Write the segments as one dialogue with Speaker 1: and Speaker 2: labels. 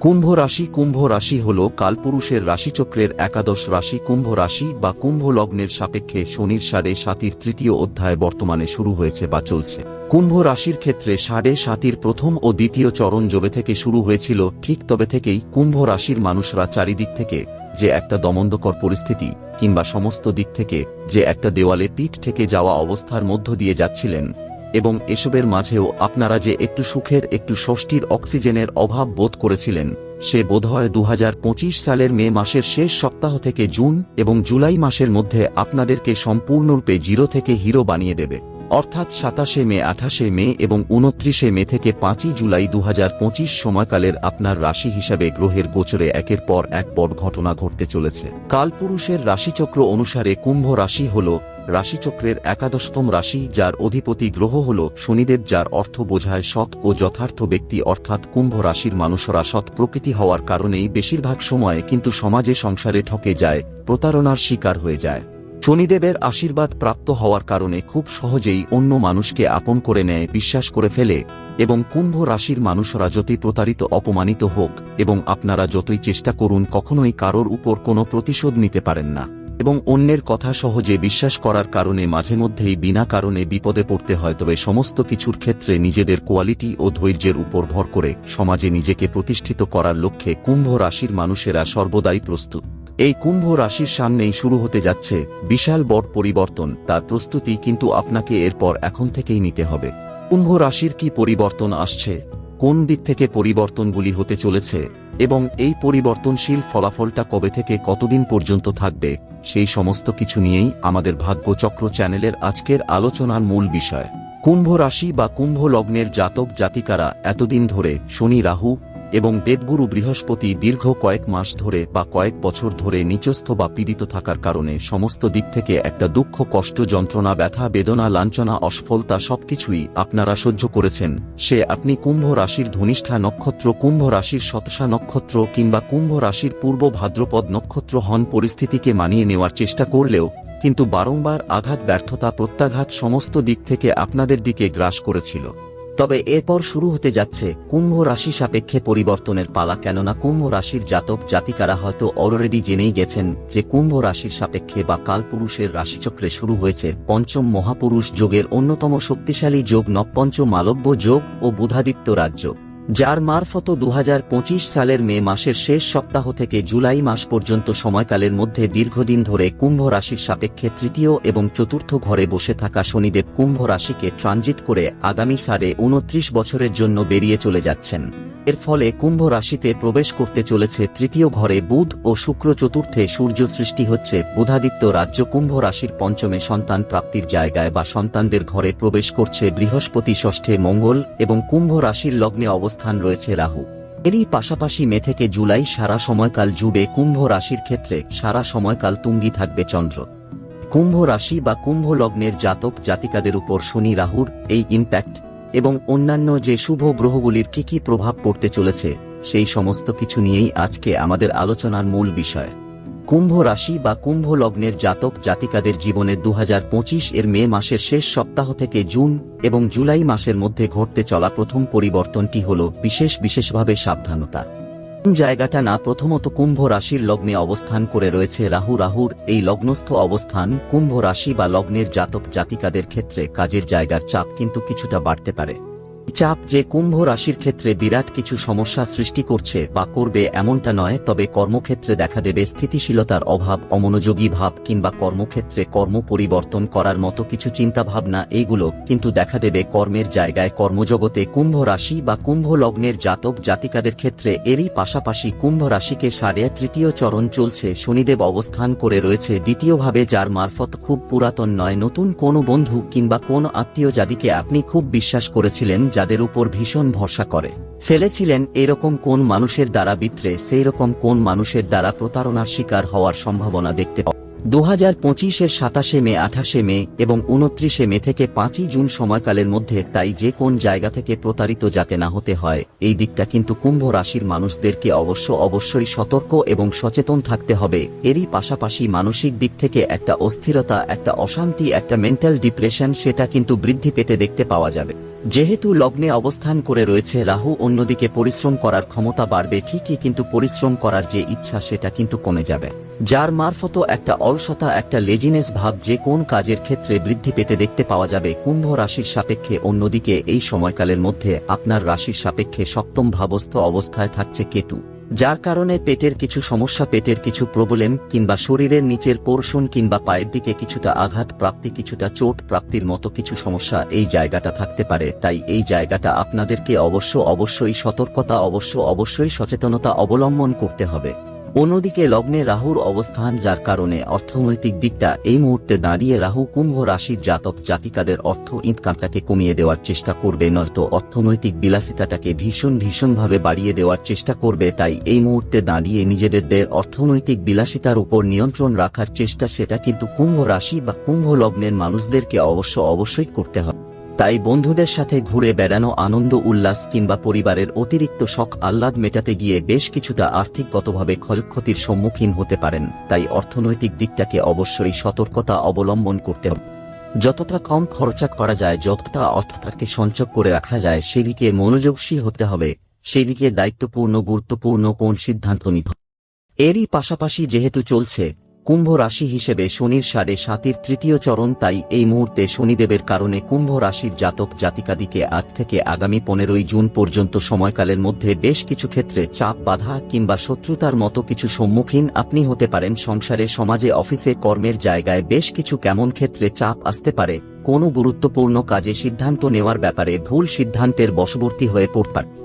Speaker 1: কুম্ভ রাশি কুম্ভ রাশি হল কালপুরুষের রাশিচক্রের একাদশ রাশি। কুম্ভ রাশি বা কুম্ভ লগ্নের সাপেক্ষে শনির সাড়ে সাতির তৃতীয় অধ্যায় বর্তমানে শুরু হয়েছে বা চলছে। কুম্ভ রাশির ক্ষেত্রে সাড়ে সাতির প্রথম ও দ্বিতীয় চরণ জবে থেকে শুরু হয়েছিল, ঠিক তবে থেকেই কুম্ভ রাশির মানুষরা চারিদিক থেকে যে একটা দমন্দকর পরিস্থিতি কিংবা সমস্ত দিক থেকে যে একটা দেওয়ালে পিঠ থেকে যাওয়া অবস্থার মধ্য দিয়ে যাচ্ছিলেন এবং এসবের মাঝেও আপনারা যে একটু সুখের, একটু ষষ্ঠীর অক্সিজেনের অভাব বোধ করেছিলেন, সে বোধহয় দু হাজার পঁচিশ সালের মে মাসের শেষ সপ্তাহ থেকে জুন এবং জুলাই মাসের মধ্যে আপনাদেরকে সম্পূর্ণরূপে জিরো থেকে হিরো বানিয়ে দেবে। অর্থাৎ সাতাশে মে, আঠাশে মে এবং উনত্রিশে মে থেকে পাঁচই জুলাই দু হাজার পঁচিশ সময়কালের আপনার রাশি হিসাবে গ্রহের গোচরে একের পর এক বড় ঘটনা ঘটতে চলেছে। কালপুরুষের রাশিচক্র অনুসারে কুম্ভ রাশি হল রাশিচক্রের একাদশতম রাশি যার অধিপতি গ্রহ হল শনিদেব যার অর্থ বোঝায় সৎ ও যথার্থ ব্যক্তি অর্থাৎ কুম্ভ রাশির মানুষরা সৎ প্রকৃতি হওয়ার কারণেই বেশিরভাগ সময় কিন্তু সমাজে সংসারে ঠকে যায়, প্রতারণার শিকার হয়ে যায়। শনিদেবের আশীর্বাদ প্রাপ্ত হওয়ার কারণে খুব সহজেই অন্য মানুষকে আপন করে নেয়, বিশ্বাস করে ফেলে এবং কুম্ভ রাশির মানুষরা যতই প্রতারিত, অপমানিত হোক এবং আপনারা যতই চেষ্টা করুন, কখনোই কারোর উপর কোনো প্রতিশোধ নিতে পারেন না এবং অন্যের কথা সহজে বিশ্বাস করার কারণে মাঝে মধ্যেই বিনা কারণে বিপদে পড়তে হয়। তবে সমস্ত কিছুর ক্ষেত্রে নিজেদের কোয়ালিটি ও ধৈর্যের উপর ভর করে সমাজে নিজেকে প্রতিষ্ঠিত করার লক্ষ্যে কুম্ভ রাশির মানুষেরা সর্বদাই প্রস্তুত। এই কুম্ভ রাশির সামনেই শুরু হতে যাচ্ছে বিশাল বড় পরিবর্তন, তার প্রস্তুতি কিন্তু আপনাকে এরপর এখন থেকেই নিতে হবে। কুম্ভ রাশির কি পরিবর্তন আসছে? কোন দিক থেকে পরিবর্তনগুলি হতে চলেছে? এবং এই পরিবর্তনশীল ফলাফলটা কবে থেকে কতদিন পর্যন্ত থাকবে? সেই সমস্ত কিছু নিয়েই আমাদের ভাগ্যচক্র চ্যানেলের আজকের আলোচনার মূল বিষয়। কুম্ভ রাশি বা কুম্ভ লগ্নের জাতক জাতিকারা এতদিন ধরে শনি, রাহু এবং দেবগুরু বৃহস্পতি দীর্ঘ কয়েক মাস ধরে বা কয়েক বছর ধরে নিচস্থ বা পীড়িত থাকার কারণে সমস্ত দিক থেকে একটা দুঃখ, কষ্ট, যন্ত্রণা, ব্যথা, বেদনা, লাঞ্ছনা, অসফলতা সবকিছুই আপনারা সহ্য করেছেন। সে আপনি কুম্ভ রাশির ধনিষ্ঠা নক্ষত্র, কুম্ভ রাশির শতসা নক্ষত্র কিংবা কুম্ভ রাশির পূর্ব ভাদ্রপদ নক্ষত্র হন পরিস্থিতিকে মানিয়ে নেওয়ার চেষ্টা করলেও, কিন্তু বারংবার আঘাত, ব্যর্থতা, প্রত্যাঘাত সমস্ত দিক থেকে আপনাদের দিকে গ্রাস করেছিল। তবে এরপর শুরু হতে যাচ্ছে কুম্ভ রাশি সাপেক্ষে পরিবর্তনের পালা, কেননা কুম্ভ রাশির জাতক জাতিকারা হয়তো অলরেডি জেনেই গেছেন যে কুম্ভ রাশির সাপেক্ষে বা কালপুরুষের রাশিচক্রে শুরু হয়েছে পঞ্চম মহাপুরুষ যোগের অন্যতম শক্তিশালী যোগ নবপঞ্চ মালব্য যোগ ও বুধাদিত্য রাজ্য। যার মারফত দু হাজার পঁচিশ সালের মে মাসের শেষ সপ্তাহ থেকে জুলাই মাস পর্যন্ত সময়কালের মধ্যে দীর্ঘদিন ধরে কুম্ভ রাশির সাপেক্ষে তৃতীয় এবং চতুর্থ ঘরে বসে থাকা শনিদেব কুম্ভ রাশিকে ট্রানজিট করে আগামী সাড়ে উনত্রিশ বছরের জন্য বেরিয়ে চলে যাচ্ছেন। এর ফলে কুম্ভ রাশিতে প্রবেশ করতে চলেছে তৃতীয় ঘরে বুধ ও শুক্র চতুর্থে সূর্য সৃষ্টি হচ্ছে। বুধাদিত্য রাজ্য কুম্ভ রাশির পঞ্চমে সন্তান প্রাপ্তির জায়গায় বা সন্তানদের ঘরে প্রবেশ করছে বৃহস্পতি, ষষ্ঠে মঙ্গল এবং কুম্ভ রাশির লগ্নে অবস্থান রয়েছে রাহু। এরই পাশাপাশি মে থেকে জুলাই সারা সময়কাল জুড়ে কুম্ভ রাশির ক্ষেত্রে সারা সময়কাল তুঙ্গি থাকবে চন্দ্র। কুম্ভ রাশি বা কুম্ভ লগ্নের জাতক জাতিকাদের উপর শনি রাহুর এই ইম্প্যাক্ট এবং অন্যান্য যে শুভ গ্রহগুলির কি কি প্রভাব পড়তে চলেছে, সেই সমস্ত কিছু নিয়েই আজকে আমাদের আলোচনার মূল বিষয়। কুম্ভ রাশি বা কুম্ভ লগ্নের জাতক জাতিকাদের জীবনে দু হাজার পঁচিশ এর মে মাসের শেষ সপ্তাহ থেকে জুন এবং জুলাই মাসের মধ্যে ঘটতে চলা প্রথম পরিবর্তনটি হল বিশেষ বিশেষভাবে সাবধানতা। জায়গাটা না প্রথমত কুম্ভ রাশির লগ্নে অবস্থান করে রয়েছে রাহু। রাহুর এই লগ্নস্থ অবস্থান কুম্ভ রাশি বা লগ্নের জাতক জাতিকাদের ক্ষেত্রে কাজের জায়গার চাপ কিন্তু কিছুটা বাড়তে পারে। চাপ যে কুম্ভ রাশির ক্ষেত্রে বিরাট কিছু সমস্যা সৃষ্টি করছে বা করবে এমনটা নয়, তবে কর্মক্ষেত্রে দেখা দেবে স্থিতিশীলতার অভাব, অমনোযোগী ভাব কিংবা কর্মক্ষেত্রে কর্ম পরিবর্তন করার মতো কিছু চিন্তাভাবনা এইগুলো কিন্তু দেখা দেবে কর্মের জায়গায়। কর্মজগতে কুম্ভ রাশি বা কুম্ভ লগ্নের জাতক জাতিকাদের ক্ষেত্রে এরই পাশাপাশি কুম্ভ রাশিকে সাড়ে তৃতীয় চরণ চলছে। শনিদেব অবস্থান করে রয়েছে দ্বিতীয়ভাবে, যার মারফত খুব পুরাতন নয়, নতুন কোনো বন্ধু কিংবা কোন আত্মীয় যাদিকে আপনি খুব বিশ্বাস করেছিলেন যাদের উপর ভীষণ ভরসা করে। ফেলেছিলেন এরকম কোন মানুষের দ্বারা বিত্রে সেই রকম কোন মানুষের দ্বারা প্রতারণার শিকার হওয়ার সম্ভাবনা দেখতে পাও দু হাজার পঁচিশের সাতাশে মে, আঠাশে মে এবং উনত্রিশে মে থেকে পাঁচই জুন সময়কালের মধ্যে তাই যে কোন জায়গা থেকে প্রতারিত যাতে না হতে হয়, এই দিকটা কিন্তু কুম্ভ রাশির মানুষদেরকে অবশ্য অবশ্যই সতর্ক এবং সচেতন থাকতে হবে। এরই পাশাপাশি মানসিক দিক থেকে একটা অস্থিরতা, একটা অশান্তি, একটা মেন্টাল ডিপ্রেশন সেটা কিন্তু বৃদ্ধি পেতে দেখতে পাওয়া যাবে। যেহেতু লগ্নে অবস্থান করে রয়েছে, রাহু অন্যদিকে পরিশ্রম করার ক্ষমতা বাড়বে, ঠিকই কিন্তু পরিশ্রম করার যে ইচ্ছা সেটা কিন্তু কমে যাবে। যার মারফত একটা অলসতা, একটা লেজিনেস ভাব যে কোন কাজের ক্ষেত্রে বৃদ্ধি পেতে দেখতে পাওয়া যাবে কুম্ভ রাশির সাপেক্ষে। অন্যদিকে এই সময়কালের মধ্যে আপনার রাশির সাপেক্ষে সপ্তম ভাবস্থ অবস্থায় থাকছে কেতু, যার কারণে পেটের কিছু সমস্যা, পেটের কিছু প্রবলেম কিংবা শরীরের নিচের পোর্শন কিংবা পায়ের দিকে কিছুটা আঘাত প্রাপ্তি, কিছুটা চোট প্রাপ্তির মতো কিছু সমস্যা এই জায়গাটা থাকতে পারে। তাই এই জায়গাটা আপনাদেরকে অবশ্য অবশ্যই সতর্কতা, অবশ্য অবশ্যই সচেতনতা অবলম্বন করতে হবে। অন্যদিকে লগ্নে রাহুর অবস্থান, যার কারণে অর্থনৈতিক দিকটা এই মুহূর্তে দাঁড়িয়ে রাহু কুম্ভ রাশির জাতক জাতিকাদের অর্থ ইনকামটাকে কমিয়ে দেওয়ার চেষ্টা করবে, নয়তো অর্থনৈতিক বিলাসিতাটাকে ভীষণ ভীষণভাবে বাড়িয়ে দেওয়ার চেষ্টা করবে, তাই এই মুহূর্তে দাঁড়িয়ে নিজেদের অর্থনৈতিক বিলাসিতার উপর নিয়ন্ত্রণ রাখার চেষ্টা, সেটা কিন্তু কুম্ভ রাশি বা কুম্ভ লগ্নের মানুষদেরকে অবশ্য অবশ্যই করতে হবে। তাই বন্ধুদের সাথে ঘুরে বেড়ানো আনন্দ, উল্লাস কিংবা পরিবারের অতিরিক্ত শখ আহ্লাদ মেটাতে গিয়ে বেশ কিছুটা আর্থিকগতভাবে ক্ষয়ক্ষতির সম্মুখীন হতে পারেন। তাই অর্থনৈতিক দিকটাকে অবশ্যই সতর্কতা অবলম্বন করতে হবে। যতটা কম খরচা করা যায়, যতটা অর্থটাকে সঞ্চয় করে রাখা যায়, সেদিকে মনোযোগশীল হতে হবে। সেদিকে দায়িত্বপূর্ণ, গুরুত্বপূর্ণ কোন সিদ্ধান্ত নিতে এরই পাশাপাশি যেহেতু চলছে কুম্ভ রাশি হিসেবে শনির সাড়ে সাতির তৃতীয় চরণ, তাই এই মুহূর্তে শনিদেবের কারণে কুম্ভ রাশির জাতক জাতিকাদিকে আজ থেকে আগামী পনেরোই জুন পর্যন্ত সময়কালের মধ্যে বেশ কিছু ক্ষেত্রে চাপ, বাধা কিংবা শত্রুতার মতো কিছু সম্মুখীন আপনি হতে পারেন। সংসারে, সমাজে, অফিসে, কর্মের জায়গায় বেশ কিছু কেমন ক্ষেত্রে চাপ আসতে পারে। কোনো গুরুত্বপূর্ণ কাজে সিদ্ধান্ত নেওয়ার ব্যাপারে ভুল সিদ্ধান্তের বশবর্তী হয়ে পড়তে পারে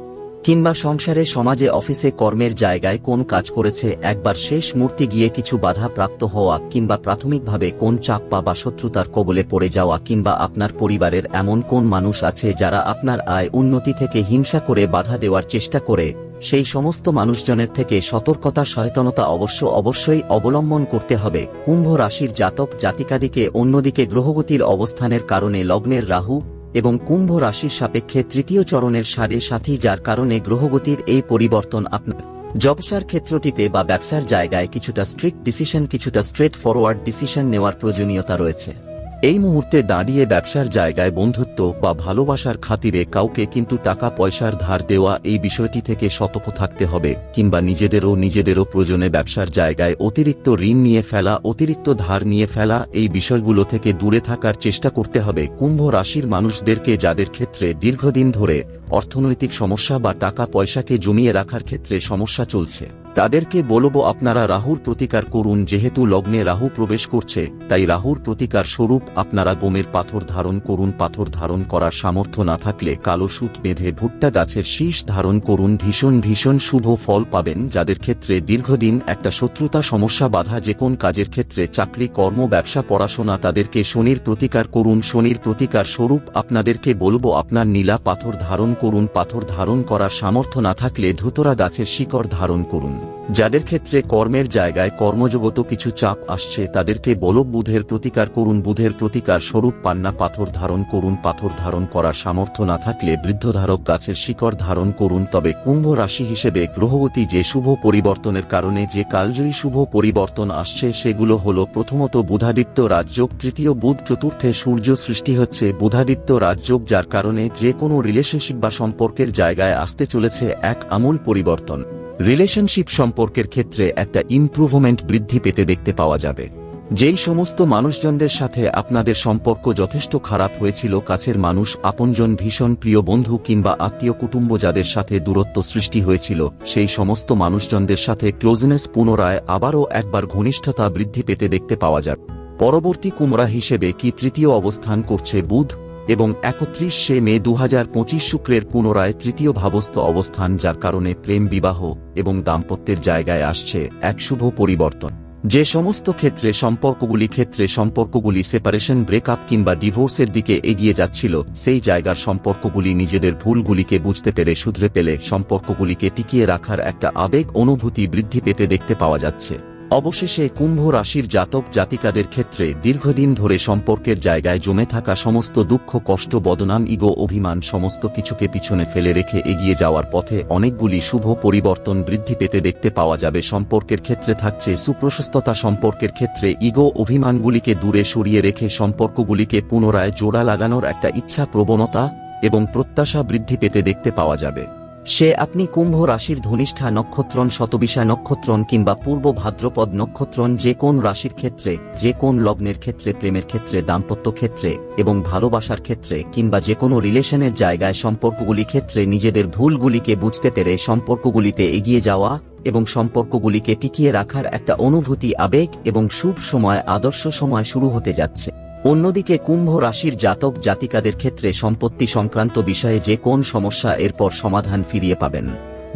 Speaker 1: কিংবা সংসারে, সমাজে, অফিসে, কর্মের জায়গায় কোন কাজ করেছে, একবার শেষ মূর্তি গিয়ে কিছু বাধা প্রাপ্ত হওয়া কিংবা প্রাথমিকভাবে কোন চাপ্পা বা শত্রুতার কবলে পড়ে যাওয়া কিংবা আপনার পরিবারের এমন কোন মানুষ আছে যারা আপনার আয় উন্নতি থেকে হিংসা করে বাধা দেওয়ার চেষ্টা করে, সেই সমস্ত মানুষজনের থেকে সতর্কতা, সচেতনতা অবশ্য অবশ্যই অবলম্বন করতে হবে। কুম্ভ রাশির জাতক জাতিকাদিকে অন্যদিকে গ্রহগতির অবস্থানের কারণে লগ্নের রাহু এবং কুম্ভ রাশির সাপেক্ষে তৃতীয় চরণের সাড়ে সাথী যার কারণে গ্রহগতির এই পরিবর্তন আপনার। জবসার ক্ষেত্রটিতে বা ব্যবসার জায়গায় কিছুটা স্ট্রিক্ট ডিসিশন কিছুটা স্ট্রেট ফরওয়ার্ড ডিসিশন নেওয়ার প্রয়োজনীয়তা রয়েছে। এই মুহূর্তে দাঁড়িয়ে ব্যবসার জায়গায় বন্ধুত্ব বা ভালোবাসার খাতিরে কাউকে কিন্তু টাকা পয়সার ধার দেওয়া এই বিষয়টি থেকে সতর্ক থাকতে হবে, কিংবা নিজেদেরও নিজেদেরও প্রয়োজনে ব্যবসার জায়গায় অতিরিক্ত ঋণ নিয়ে ফেলা, অতিরিক্ত ধার নিয়ে ফেলা এই বিষয়গুলো থেকে দূরে থাকার চেষ্টা করতে হবে। কুম্ভ রাশির মানুষদেরকে যাদের ক্ষেত্রে দীর্ঘদিন ধরে অর্থনৈতিক সমস্যা বা টাকা পয়সাকে জমিয়ে রাখার ক্ষেত্রে সমস্যা চলছে। তাদেরকে বলব আপনারা রাহুর প্রতিকার করুন, যেহেতু লগ্নে রাহু প্রবেশ করছে, তাই রাহুর প্রতিকার স্বরূপ আপনারা গোমের পাথর ধারণ করুন, পাথর ধারণ করার সামর্থ্য না থাকলে কালো সুত বেঁধে ভুট্টা গাছের শীষ ধারণ করুন, ভীষণ ভীষণ শুভ ফল পাবেন, যাদের ক্ষেত্রে দীর্ঘদিন একটা শত্রুতা সমস্যা বাধা যে কোন কাজের ক্ষেত্রে চাকরি, কর্ম, ব্যবসা, পড়াশোনা তাদেরকে শনির প্রতিকার করুন, শনির প্রতিকার স্বরূপ আপনাদেরকে বলব আপনার নীলা পাথর ধারণ করুন পাথর ধারণ করার সামর্থ্য না থাকলে ধুতরা গাছের শিকড় ধারণ করুন। যাদের ক্ষেত্রে কর্মের জায়গায় কর্মজগত কিছু চাপ আসছে তাদেরকে বল বুধের প্রতিকার করুন, বুধের প্রতিকার স্বরূপ পান্না পাথর ধারণ করুন, পাথর ধারণ করার সামর্থ্য না থাকলে বৃদ্ধধারক গাছের শিকড় ধারণ করুন, তবে কুম্ভ রাশি হিসেবে গ্রহবতী যে শুভ পরিবর্তনের কারণে যে কালজয়ী শুভ পরিবর্তন আসছে সেগুলো হল প্রথমত বুধাদিত্য রাজযোগ, তৃতীয় বুধ চতুর্থে সূর্য সৃষ্টি হচ্ছে বুধাদিত্য রাজযোগ যার কারণে যে কোনো রিলেশনশিপ বা সম্পর্কের জায়গায় আসতে চলেছে এক আমূল পরিবর্তন। রিলেশনশিপ সম্পর্কের ক্ষেত্রে একটা ইমপ্রুভমেন্ট বৃদ্ধি পেতে দেখতে পাওয়া যাবে। যেই সমস্ত মানুষজনদের সাথে আপনাদের সম্পর্ক যথেষ্ট খারাপ হয়েছিল, কাছের মানুষ, আপনজন ভীষণ প্রিয় বন্ধু কিংবা আত্মীয় কুটুম্ব যাদের সাথে দূরত্ব সৃষ্টি হয়েছিল, সেই সমস্ত মানুষজনদের সাথে ক্লোজনেস পুনরায় আবারও একবার ঘনিষ্ঠতা বৃদ্ধি পেতে দেখতে পাওয়া যাবে। পরবর্তী কুমড়া হিসেবে কি তৃতীয় অবস্থান করছে বুধ? এবং একত্রিশ মে দু হাজার পঁচিশ শুক্রের পুনরায় তৃতীয় ভাবস্থ অবস্থান, যার কারণে প্রেম বিবাহ এবং দাম্পত্যের জায়গায় আসছে এক শুভ পরিবর্তন। যে সমস্ত ক্ষেত্রে সম্পর্কগুলি ক্ষেত্রে সম্পর্কগুলি সেপারেশন ব্রেকআপ কিংবা ডিভোর্সের দিকে এগিয়ে যাচ্ছিল, সেই জায়গার সম্পর্কগুলি নিজেদের ভুলগুলিকে বুঝতে পেরে শুধরে পেলে সম্পর্কগুলিকে টিকিয়ে রাখার একটা আবেগ, অনুভূতি বৃদ্ধি পেতে দেখতে পাওয়া যাচ্ছে। অবশেষে কুম্ভ রাশির জাতক জাতিকাদের ক্ষেত্রে দীর্ঘদিন ধরে সম্পর্কের জায়গায় জমে থাকা সমস্ত দুঃখ, কষ্ট, বদনাম, ইগো, অভিমান সমস্ত কিছুকে পিছনে ফেলে রেখে এগিয়ে যাওয়ার পথে অনেকগুলি শুভ পরিবর্তন বৃদ্ধি পেতে দেখতে পাওয়া যাবে। সম্পর্কের ক্ষেত্রে থাকছে সুপ্রশস্ততা, সম্পর্কের ক্ষেত্রে ইগো, অভিমানগুলিকে দূরে সরিয়ে রেখে সম্পর্কগুলিকে পুনরায় জোড়া লাগানোর একটা ইচ্ছা প্রবণতা এবং প্রত্যাশা বৃদ্ধি পেতে দেখতে পাওয়া যাবে। সে আপনি কুম্ভ রাশির ধনিষ্ঠা নক্ষত্রন শতবিষা নক্ষত্রন কিংবা পূর্ব ভাদ্রপদ নক্ষত্রন যে কোন রাশির ক্ষেত্রে, যে কোন লগ্নের ক্ষেত্রে, প্রেমের ক্ষেত্রে, দাম্পত্য ক্ষেত্রে এবং ভালোবাসার ক্ষেত্রে কিংবা যে কোনো রিলেশনের জায়গায় সম্পর্কগুলি ক্ষেত্রে নিজেদের ভুলগুলিকে বুঝতে পেরে সম্পর্কগুলিতে এগিয়ে যাওয়া এবং সম্পর্কগুলিকে টিকিয়ে রাখার একটা অনুভূতি, আবেগ এবং শুভ সময়, আদর্শ সময় শুরু হতে যাচ্ছে। অন্যদিকে কুম্ভ রাশির জাতক জাতিকাদের ক্ষেত্রে সম্পত্তি সংক্রান্ত বিষয়ে যে কোন সমস্যা, এরপর সমাধান ফিরিয়ে পাবেন।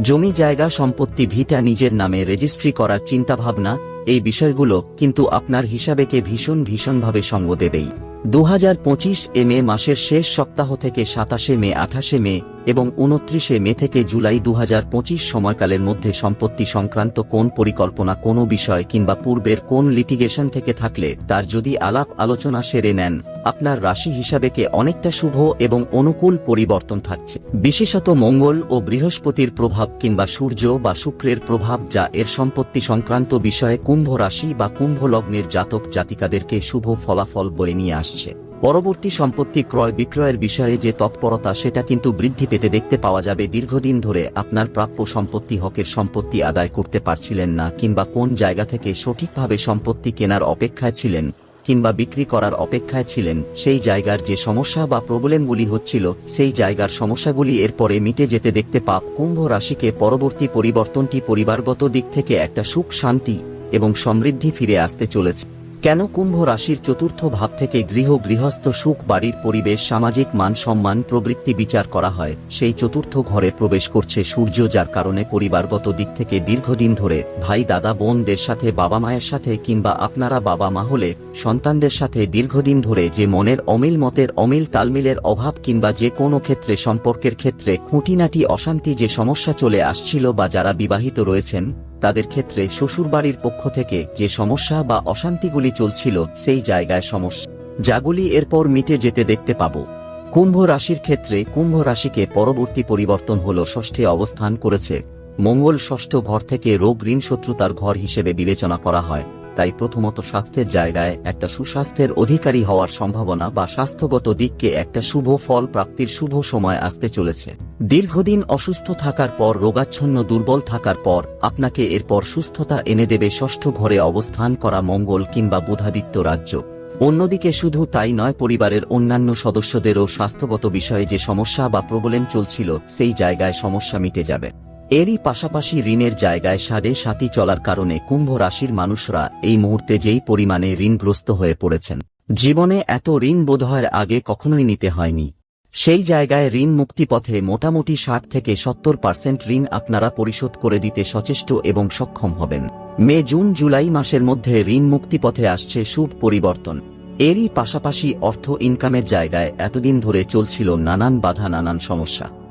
Speaker 1: জমি জায়গা সম্পত্তি ভিটা নিজের নামে রেজিস্ট্রি করার চিন্তাভাবনা, এই বিষয়গুলো কিন্তু আপনার হিসাবেকে ভীষণ ভীষণভাবে সঙ্গ দেবেই। দু হাজার পঁচিশ এ মে মাসের শেষ সপ্তাহ থেকে সাতাশে মে আঠাশে মে এবং উনত্রিশে মে থেকে জুলাই দু হাজার পঁচিশ সময়কালের মধ্যে সম্পত্তি সংক্রান্ত কোন পরিকল্পনা কোনো বিষয় কিংবা পূর্বের কোন লিটিগেশন থেকে থাকলে তার যদি আলাপ আলোচনা সেরে নেন, আপনার রাশি হিসাবেকে অনেকটা শুভ এবং অনুকূল পরিবর্তন থাকছে। বিশেষত মঙ্গল ও বৃহস্পতির প্রভাব কিংবা সূর্য বা শুক্রের প্রভাব যা এর সম্পত্তি সংক্রান্ত বিষয়ে কুম্ভ রাশি বা কুম্ভ লগ্নের জাতক জাতিকাদেরকে শুভ ফলাফল বয়ে নিয়ে আসছে। পরবর্তী সম্পত্তি ক্রয় বিক্রয়ের বিষয়ে যে তৎপরতা সেটা কিন্তু বৃদ্ধি পেতে দেখতে পাওয়া যাবে। দীর্ঘদিন ধরে আপনার প্রাপ্য সম্পত্তি হকের সম্পত্তি আদায় করতে পারছিলেন না কিংবা কোন জায়গা থেকে সঠিকভাবে সম্পত্তি কেনার অপেক্ষায় ছিলেন কিংবা বিক্রি করার অপেক্ষায় ছিলেন, সেই জায়গার যে সমস্যা বা প্রবলেমগুলি হচ্ছিল, সেই জায়গার সমস্যাগুলি এরপরে মিটে যেতে দেখতে পাপ। কুম্ভ রাশিকে পরবর্তী পরিবর্তনটি পরিবারগত দিক থেকে একটা সুখ, শান্তি এবং সমৃদ্ধি ফিরে আসতে চলেছে। কেন কুম্ভ রাশির চতুর্থ ভাব থেকে গৃহ গৃহস্থ সুখ বাড়ির পরিবেশ সামাজিক মান সম্মান প্রবৃত্তি বিচার করা হয়, সেই চতুর্থ ঘরে প্রবেশ করছে সূর্য যার কারণে পরিবারগত দিক থেকে দীর্ঘদিন ধরে ভাই, দাদা, বোনদের সাথে, বাবা মায়ের সাথে কিংবা আপনারা বাবা মা হলে সন্তানদের সাথে দীর্ঘদিন ধরে যে মনের অমিল মতের অমিল তালমিলের অভাব কিংবা যে কোনো ক্ষেত্রে সম্পর্কের ক্ষেত্রে খুঁটিনাটি অশান্তি যে সমস্যা চলে আসছিল বা যারা বিবাহিত রয়েছেন তাদের ক্ষেত্রে শ্বশুরবাড়ির পক্ষ থেকে যে সমস্যা বা অশান্তিগুলি চলছিল, সেই জায়গায় সমস্যা। যাগুলি এরপর মিটে যেতে দেখতে পাব। কুম্ভ রাশির ক্ষেত্রে কুম্ভ রাশিকে পরবর্তী পরিবর্তন হল ষষ্ঠে অবস্থান করেছে। মঙ্গল ষষ্ঠ ঘর থেকে রোগ ঋণ শত্রুতার ঘর হিসেবে বিবেচনা করা হয়। তাই প্রথমত স্বাস্থ্যের জায়গায় একটা সুস্বাস্থ্যের অধিকারী হওয়ার সম্ভাবনা বা স্বাস্থ্যগত দিককে একটা শুভ ফল প্রাপ্তির শুভ সময় আসতে চলেছে। দীর্ঘদিন অসুস্থ থাকার পর, রোগাচ্ছন্ন দুর্বল থাকার পর, আপনাকে এরপর সুস্থতা এনে দেবে ষষ্ঠ ঘরে অবস্থান করা মঙ্গল কিংবা বুধাদিত্য রাজ্য। অন্যদিকে শুধু তাই নয়, পরিবারের অন্যান্য সদস্যদেরও স্বাস্থ্যগত বিষয়ে যে সমস্যা বা প্রবলেম চলছিল, সেই জায়গায় সমস্যা মিটে যাবে। এরই পাশাপাশি ঋণের জায়গায় সাড়ে সাতি চলার কারণে কুম্ভ রাশির মানুষরা এই মুহূর্তে যেই পরিমাণে ঋণগ্রস্ত হয়ে পড়েছেন, জীবনে এত ঋণ বোধহয়ের আগে কখনোই নিতে হয়নি। সেই জায়গায় ঋণ মুক্তিপথে মোটামুটি ষাট থেকে সত্তর পার্সেন্ট ঋণ আপনারা পরিশোধ করে দিতে সচেষ্ট এবং সক্ষম হবেন। মে, জুন, জুলাই মাসের মধ্যে ঋণ মুক্তিপথে আসছে শুভ পরিবর্তন। এরই পাশাপাশি অর্থ ইনকামের জায়গায় এতদিন ধরে চলছিল নানান বাধা, নানান সমস্যা।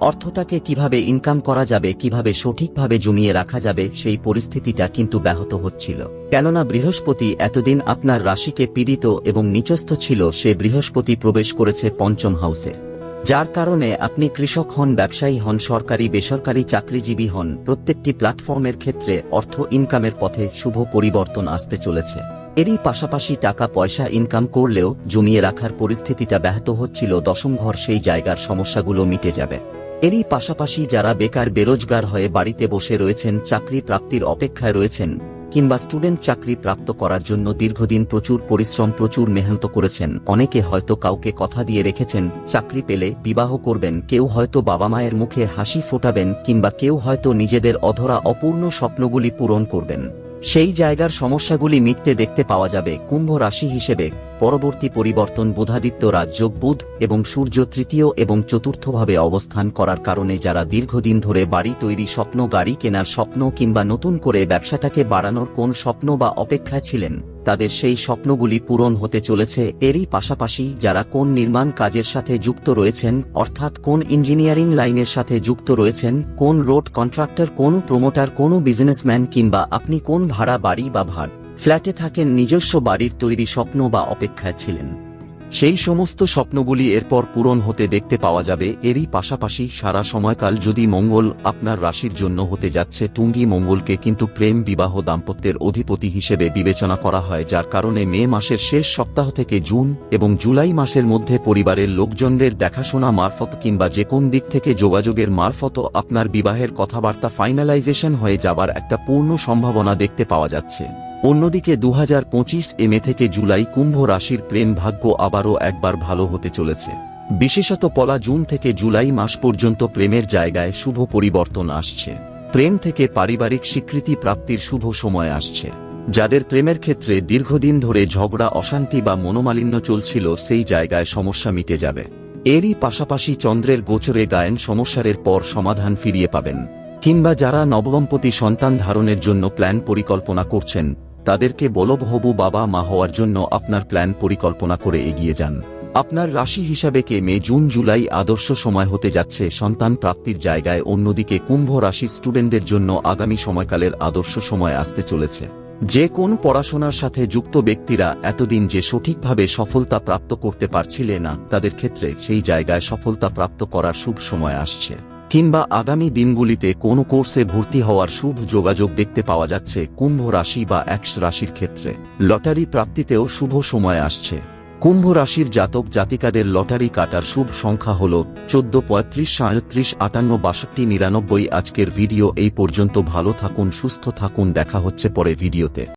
Speaker 1: অর্থটাকে কীভাবে ইনকাম করা যাবে, কীভাবে সঠিকভাবে জমিয়ে রাখা যাবে, সেই পরিস্থিতিটা কিন্তু ব্যাহত হচ্ছিল। কেননা বৃহস্পতি এতদিন আপনার রাশিকে পীড়িত এবং নিচস্থ ছিল, সে বৃহস্পতি প্রবেশ করেছে পঞ্চম হাউসে যার কারণে আপনি কৃষক হন, ব্যবসায়ী হন, সরকারি, বেসরকারি, চাকরিজীবী হন, প্রত্যেকটি প্ল্যাটফর্মের ক্ষেত্রে অর্থ ইনকামের পথে শুভ পরিবর্তন আসতে চলেছে। এরই পাশাপাশি টাকা পয়সা ইনকাম করলেও জমিয়ে রাখার পরিস্থিতিটা ব্যাহত হচ্ছিল, দশম ঘর সেই জায়গার সমস্যাগুলো মিটে যাবে। এরই পাশাপাশি যারা বেকার বেরোজগার হয়ে বাড়িতে বসে রয়েছেন, চাকরি প্রাপ্তির অপেক্ষায় রয়েছেন কিংবা স্টুডেন্ট চাকরি প্রাপ্ত করার জন্য দীর্ঘদিন প্রচুর পরিশ্রম, প্রচুর মেহনত করেছেন, অনেকে হয়তো কাউকে কথা দিয়ে রেখেছেন, চাকরি পেলে বিবাহ করবেন, কেউ হয়তো বাবা মায়ের মুখে হাসি ফোটাবেন কিংবা কেউ হয়তো নিজেদের অধরা অপূর্ণ স্বপ্নগুলি পূরণ করবেন। সেই জায়গার সমস্যাগুলি মিটতে দেখতে পাওয়া যাবে কুম্ভ রাশি হিসেবে। পরবর্তী পরিবর্তন বুধাদিত্য রাজ্য বুধ এবং সূর্য তৃতীয় এবং চতুর্থভাবে অবস্থান করার কারণে যারা দীর্ঘদিন ধরে বাড়ি তৈরি স্বপ্ন, গাড়ি কেনার স্বপ্ন কিংবা নতুন করে ব্যবসাটাকে বাড়ানোর কোন স্বপ্ন বা অপেক্ষায় ছিলেন তাদের সেই স্বপ্নগুলি পূরণ হতে চলেছে। এরই পাশাপাশি যারা কোন নির্মাণ কাজের সাথে যুক্ত রয়েছেন, অর্থাৎ কোন ইঞ্জিনিয়ারিং লাইনের সাথে যুক্ত রয়েছেন, কোন রোড কন্ট্রাক্টর, কোন প্রোমোটার, কোন বিজনেসম্যান কিংবা আপনি কোন ভাড়া বাড়ি বা ভাড় ফ্ল্যাটে থাকেন নিজস্ব বাড়ির তৈরি স্বপ্ন বা অপেক্ষায় ছিলেন। সেই সমস্ত স্বপ্নগুলি এরপর পূরণ হতে দেখতে পাওয়া যাবে। এরই পাশাপাশি সারা সময়কাল যদি মঙ্গল আপনার রাশির জন্য হতে যাচ্ছে টুঙ্গি মঙ্গলকে কিন্তু প্রেম, বিবাহ, দাম্পত্যের অধিপতি হিসেবে বিবেচনা করা হয়, যার কারণে মে মাসের শেষ সপ্তাহ থেকে জুন এবং জুলাই মাসের মধ্যে পরিবারের লোকজনদের দেখাশোনা মারফত কিংবা যে কোন দিক থেকে যোগাযোগের মারফত আপনার বিবাহের কথাবার্তা ফাইনালাইজেশন হয়ে যাবার একটা পূর্ণ সম্ভাবনা দেখতে পাওয়া যাচ্ছে। অন্যদিকে দু হাজার পঁচিশ এমে থেকে জুলাই কুম্ভ রাশির প্রেম ভাগ্য আবারও একবার ভালো হতে চলেছে। বিশেষত পলা জুন থেকে জুলাই মাস পর্যন্ত প্রেমের জায়গায় শুভ পরিবর্তন আসছে। প্রেম থেকে পারিবারিক স্বীকৃতি প্রাপ্তির শুভ সময় আসছে। যাদের প্রেমের ক্ষেত্রে দীর্ঘদিন ধরে ঝগড়া, অশান্তি বা মনোমালিন্য চলছিল, সেই জায়গায় সমস্যা মিটে যাবে। এরই পাশাপাশি চন্দ্রের গোচরে গায়েন সমস্যারের পর সমাধান ফিরিয়ে পাবেন। কিংবা যারা নবদম্পতি সন্তান ধারণের জন্য প্ল্যান পরিকল্পনা করছেন তাদেরকে বলবহবু বাবা মা হওয়ার জন্য আপনার প্ল্যান পরিকল্পনা করে এগিয়ে যান। আপনার রাশি হিসাবে কে মে, জুন, জুলাই আদর্শ সময় হতে যাচ্ছে। সন্তান প্রাপ্তির জায়গায় অন্যদিকে কুম্ভ রাশির স্টুডেন্টদের জন্য আগামী সময়কালের আদর্শ সময় আসতে চলেছে। যে কোন পড়াশোনার সাথে যুক্ত ব্যক্তিরা এতদিন যে সঠিকভাবে সফলতা প্রাপ্ত করতে পারছিলে না, তাদের ক্ষেত্রে সেই জায়গায় সফলতা প্রাপ্ত করার শুভ সময় আসছে। কিংবা আগামী দিনগুলিতে কোন কোর্সে ভর্তি হওয়ার শুভ যোগাযোগ দেখতে পাওয়া যাচ্ছে কুম্ভ রাশি বা এক্স রাশির ক্ষেত্রে। লটারি প্রাপ্তিতেও শুভ সময় আসছে। কুম্ভ রাশির জাতক জাতিকাদের লটারি কাটার শুভ সংখ্যা হল চোদ্দ পঁয়ত্রিশ সাঁত্রিশ আটান্ন বাষট্টি নিরানব্বই। আজকের ভিডিও এই পর্যন্ত। ভালো থাকুন, সুস্থ থাকুন। দেখা হচ্ছে পরে ভিডিওতে।